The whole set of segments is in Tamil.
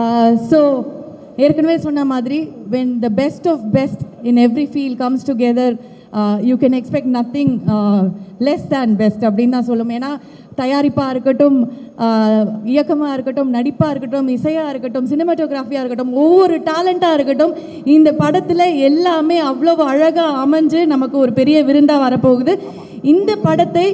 Uh, ஸோ ஏற்கனவே சொன்ன மாதிரி when the best of best in every field comes together you can expect nothing less than best அப்படின்னு தான் சொல்லும். ஏன்னா தயாரிப்பாக இருக்கட்டும் uh, இயக்கமாக இருக்கட்டும் நடிப்பாக இருக்கட்டும் இசையாக இருக்கட்டும் சினிமாட்டோகிராஃபியாக இருக்கட்டும் ஒவ்வொரு டேலண்ட்டாக இருக்கட்டும் இந்த படத்தில் எல்லாமே அவ்வளவு அழகாக அமைஞ்சு நமக்கு ஒரு பெரிய விருந்தாக வரப்போகுது. இந்த படத்தை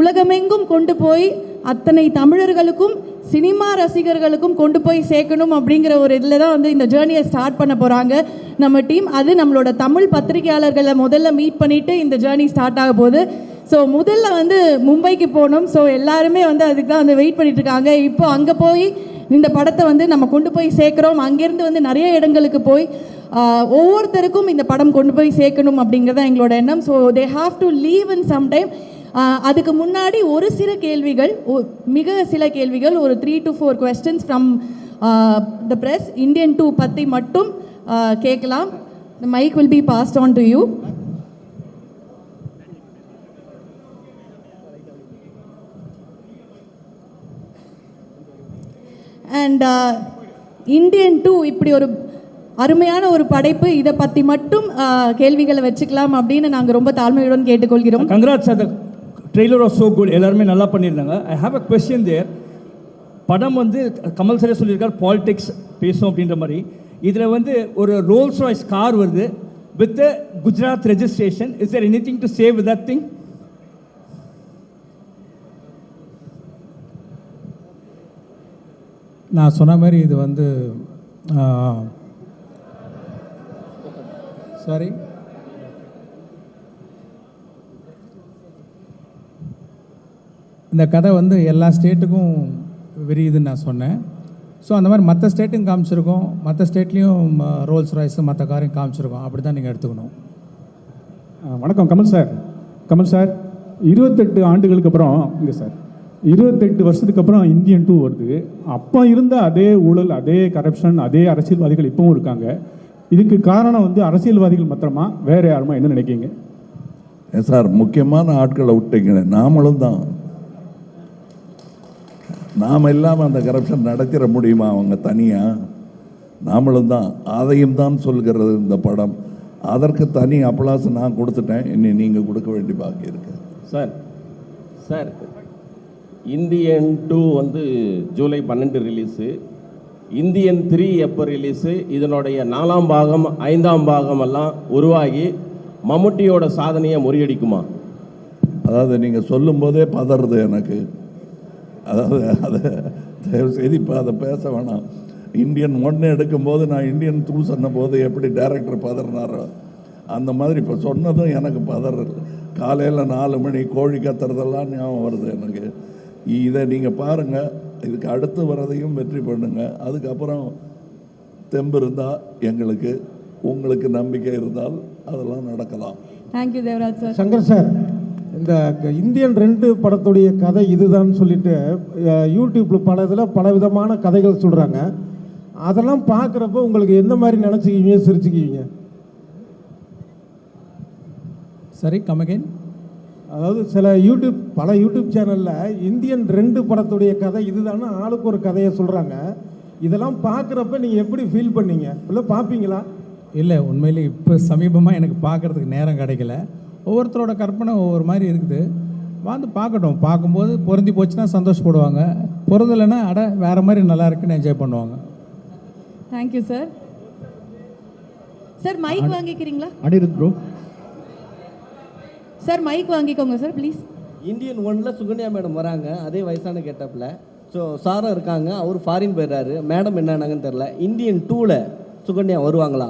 உலகமெங்கும் கொண்டு போய் அத்தனை தமிழர்களுக்கும் சினிமா ரசிகர்களுக்கும் கொண்டு போய் சேர்க்கணும் அப்படிங்கிற ஒரு இதில் தான் வந்து இந்த ஜேர்னியை ஸ்டார்ட் பண்ண போகிறாங்க நம்ம டீம் அது நம்மளோட தமிழ் பத்திரிகையாளர்களை முதல்ல மீட் பண்ணிவிட்டு இந்த ஜேர்னி ஸ்டார்ட் ஆக போகுது. ஸோ முதல்ல வந்து மும்பைக்கு போகணும். ஸோ எல்லாருமே வந்து அதுக்கு தான் வந்து வெயிட் பண்ணிட்டு இருக்காங்க. இப்போ அங்கே போய் இந்த படத்தை வந்து நம்ம கொண்டு போய் சேர்க்குறோம். அங்கேருந்து வந்து நிறைய இடங்களுக்கு போய் ஒவ்வொருத்தருக்கும் இந்த படம் கொண்டு போய் சேர்க்கணும் அப்படிங்கிறது தான் எங்களோட எண்ணம். So they have to leave in sometime அதுக்கு முன்னாடி ஒரு சில கேள்விகள் ஒ- மிக சில கேள்விகள் ஒரு three to four questions from the press Indian two பற்றி மட்டும் கேட்கலாம். Mic will be passed on to you and Indian two இப்படி ஒரு அருமையான ஒரு படைப்பு. இதை பற்றி மட்டும் கேள்விகளை வச்சுக்கலாம் அப்படின்னு நாங்கள் ரொம்ப தாழ்மையுடன் கேட்டுக்கொள்கிறோம். Congrats Sadak trailer of so good எல்லாருமே நல்லா பண்ணியிருந்தாங்க. ஐ ஹாவ் அ கொஸ்டின் தேர் படம் வந்து கமல் சாரே சொல்லியிருக்கார் பாலிடிக்ஸ் பேசும் அப்படின்ற மாதிரி. இதில் வந்து ஒரு ரோல்ஸ் ராய்ஸ் கார் வருது with Gujarat registration is there anything to save that thing நான் சொன்ன மாதிரி இது வந்து சாரி இந்த கதை வந்து எல்லா ஸ்டேட்டுக்கும் விரியுதுன்னு நான் சொன்னேன். ஸோ அந்த மாதிரி மற்ற ஸ்டேட்டும் காமிச்சிருக்கோம். மற்ற ஸ்டேட்லேயும் ரோல்ஸ் ராய்ஸு மற்ற காரையும் காமிச்சிருக்கோம். அப்படி தான் நீங்கள் எடுத்துக்கணும் வணக்கம் கமல் சார். கமல் சார் இருபத்தெட்டு ஆண்டுகளுக்கு அப்புறம் இங்கே சார் இருபத்தெட்டு வருஷத்துக்கு அப்புறம் இந்தியன் டூ வருது. அப்போ இருந்த அதே ஊழல் அதே கரப்ஷன் அதே அரசியல்வாதிகள் இப்பவும் இருக்காங்க. இதுக்கு காரணம் வந்து அரசியல்வாதிகள் மாத்திரமா? வேற யாருமா? என்ன நினைக்கிறீங்க? ஏன் சார் முக்கியமான ஆட்களை விட்டீங்க. நாமளும் தான். நாம் இல்லாமல் அந்த கரப்ஷன் நடத்திட முடியுமா அவங்க தனியாக நாமளும் தான். அதையும் தான் சொல்கிறது இந்த படம். அதற்கு தனி அப்ளாஸ் நான் கொடுத்துட்டேன். இனி நீங்கள் கொடுக்க வேண்டி பாக்கி இருக்கு. சார் சார் இந்தியன் டூ வந்து ஜூலை பன்னெண்டு ரிலீஸு இந்தியன் த்ரீ எப்போ ரிலீஸு இதனுடைய நாலாம் பாகம் ஐந்தாம் பாகம் எல்லாம் உருவாகி மம்முட்டியோட சாதனையை முறியடிக்குமா? அதாவது நீங்கள் சொல்லும்போதே பதறது எனக்கு. அதாவது அதை தயவு செய்து இப்போ அதை பேச வேணாம். இந்தியன் ஒன்று எடுக்கும்போது நான் இந்தியன் டூ சொன்னபோது எப்படி டைரக்டர் பதறினாரோ அந்த மாதிரி இப்போ சொன்னதும் எனக்கு பதறது காலையில் நாலு மணி கோழி கத்துறதெல்லாம் ஞாபகம் வருது எனக்கு. இதை நீங்கள் பாருங்கள் இதுக்கு அடுத்து வரதையும் வெற்றி பண்ணுங்க. அதுக்கப்புறம் தெம்பு இருந்தால் எங்களுக்கு உங்களுக்கு நம்பிக்கை இருந்தால் அதெல்லாம் நடக்கலாம். Thank you Devaraj sir Shankar sir இந்த இந்தியன் ரெண்டு படத்துடைய கதை இதுதான் சொல்லிட்டு அஹ், யூடியூப்ல பல இதில் பல விதமான கதைகள் சொல்றாங்க. அதெல்லாம் பார்க்குறப்ப உங்களுக்கு எந்த மாதிரி நினச்சிக்குவீங்க சிரிச்சுக்குவீங்க? சரி கமகேன் அதாவது சில யூடியூப் பல யூடியூப் சேனலில் இந்தியன் ரெண்டு படத்துடைய கதை இதுதான்னு ஆளுக்கு ஒரு கதையை சொல்கிறாங்க இதெல்லாம் பார்க்குறப்ப நீங்கள் எப்படி ஃபீல் பண்ணீங்க? இல்லை பார்ப்பீங்களா? இல்லை உண்மையிலே இப்போ சமீபமாக எனக்கு பார்க்கறதுக்கு நேரம் கிடைக்கல. ஒவ்வொருத்தரோட கற்பனை ஒவ்வொரு மாதிரி இருக்குது. வந்து பார்க்கட்டும். பார்க்கும்போது பொருந்தி போச்சுன்னா சந்தோஷப்படுவாங்க. பொருந்தலைன்னா அட வேற மாதிரி நல்லா இருக்குன்னு என்ஜாய் பண்ணுவாங்க. தேங்க்யூ சார் சார் மைக் வாங்கிக்கிறீங்களா? அனிருத் ப்ரோ சார் மைக் வாங்கிக்கோங்க சார் ப்ளீஸ் இந்தியன் ஒன்ல சுகன்யா மேடம் வராங்க. அதே வயசான கெட்டப்பில். ஸோ சாரும் இருக்காங்க. அவர் ஃபாரின் போயிடுறாரு. மேடம் என்னன்னாங்கன்னு தெரில இந்தியன் டூவில் சுகன்யா வருவாங்களா?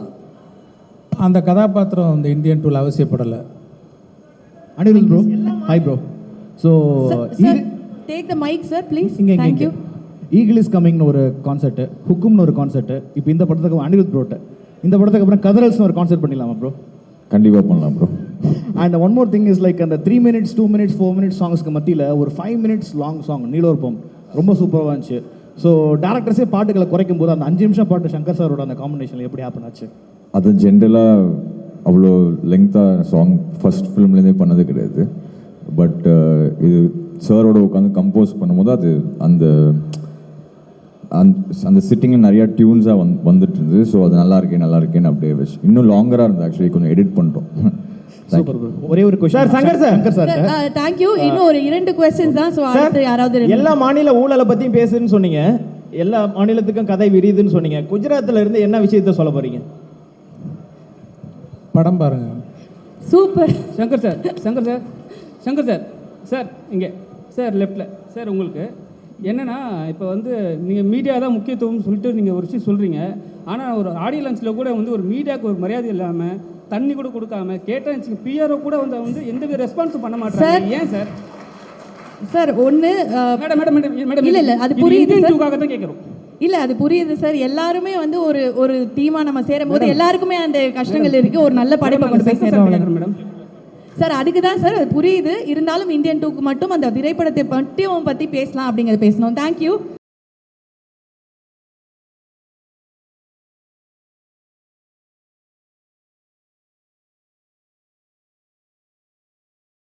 அந்த கதாபாத்திரம் இந்த இந்தியன் டூல் அவசியப்படலை. Anirudh bro hi bro so take the mic sir please இங்கே தேங்க்யூ ஈகிள் இஸ் கமிங்னு ஒரு கான்செர்ட் ஹுக்கும்னு ஒரு கான்செர்ட் இப்போ இந்த படத்துக்கு அனிருத் ப்ரோட்ட இந்த படத்துக்கு அப்புறம் கதரல்ஸ்னு ஒரு கான்செர்ட் பண்ணிடலாமா ப்ரோ கண்டிப்பாக பண்ணலாம் bro and one more thing is like அந்த three minutes two minutes four minutes சாங்ஸ்க்கு மத்தியில் ஒரு ஃபைவ் மினிட்ஸ் லாங் சாங் நீலோர்பம் ரொம்ப சூப்பராக இருந்துச்சு. ஸோ டேரக்டர்ஸே பாட்டுகளை குறைக்கும் போது அந்த அஞ்சு நிமிஷம் பாட்டு சங்கர் சாரோட அந்த காம்பினேஷன் எப்படி ஹேப்பன் ஆச்சு? அது ஜென்ரலாக அவ்வளோ லெங்க்த்தாக சாங் ஃபர்ஸ்ட் ஃபிலிம்லேருந்தே பண்ணது கிடையாது. பட் இது சாரோட உட்காந்து கம்போஸ் பண்ணும்போது அது அந்த அந்த அந்த சிட்டிங்கில் நிறைய டியூன்ஸாக வந்து வந்துட்டு இருந்தது ஸோ அது நல்லா இருக்கே நல்லா இருக்கேன்னு அப்படியே வச்சு இன்னும் லாங்கராக இருந்தது. ஆக்சுவலி கொஞ்சம் எடிட் பண்ணுறோம் ஒரே ஒரு question sir, Shankar sir. Shankar sir sir thank you இன்னும் ஒரு இரண்டு கொஸ்டின்ஸ் தான். ஸோ சார் அடுத்து யாராவது எல்லா மாநில ஊழலை பத்தியும் பேசுன்னு சொன்னீங்க. எல்லா மாநிலத்துக்கும் கதை விரியுதுன்னு சொன்னீங்க. குஜராத்ல இருந்து என்ன விஷயத்த சொல்ல போறீங்க? படம் பாருங்க. Super. Shankar sir Shankar sir Shankar sir sir இங்கே சார் லெஃப்டில் சார் உங்களுக்கு என்னன்னா இப்போ வந்து நீங்கள் மீடியா தான் முக்கியத்துவம்னு சொல்லிட்டு நீங்கள் ஒரு விஷயம் சொல்கிறீங்க ஆனால் ஒரு ஆடியோ லான்ச்சில் கூட வந்து ஒரு மீடியாவுக்கு ஒரு மரியாதை இல்லாமல் தண்ணி கூட கொடுக்காம கேட்டேன் பிஆர்ஓ கூட வந்து வந்து எந்த ரெஸ்பான்ஸும் பண்ண மாட்டாங்க ஏன் சார்? சார் ஒன்று மேடம் மேடம் மேடம் மேடம் இல்ல, இல்ல, அது புரியுது தான் கேட்குறோம் இல்ல அது புரியுது சார். எல்லாருமே வந்து ஒரு ஒரு டீமா நம்ம சேரும் போது எல்லாருக்குமே அந்த கஷ்டங்கள் இருக்கு. ஒரு நல்ல படைப்பை கொண்டு போய் சேர்றோம் மேடம். சார் அதுக்கு தான் சார் அது புரியுது. இருந்தாலும் இந்தியன் டூக்கு மட்டும் அந்த திரைப்படத்தை மட்டும் பத்தி பேசலாம் அப்படிங்கறத பேசணும். தேங்க்யூ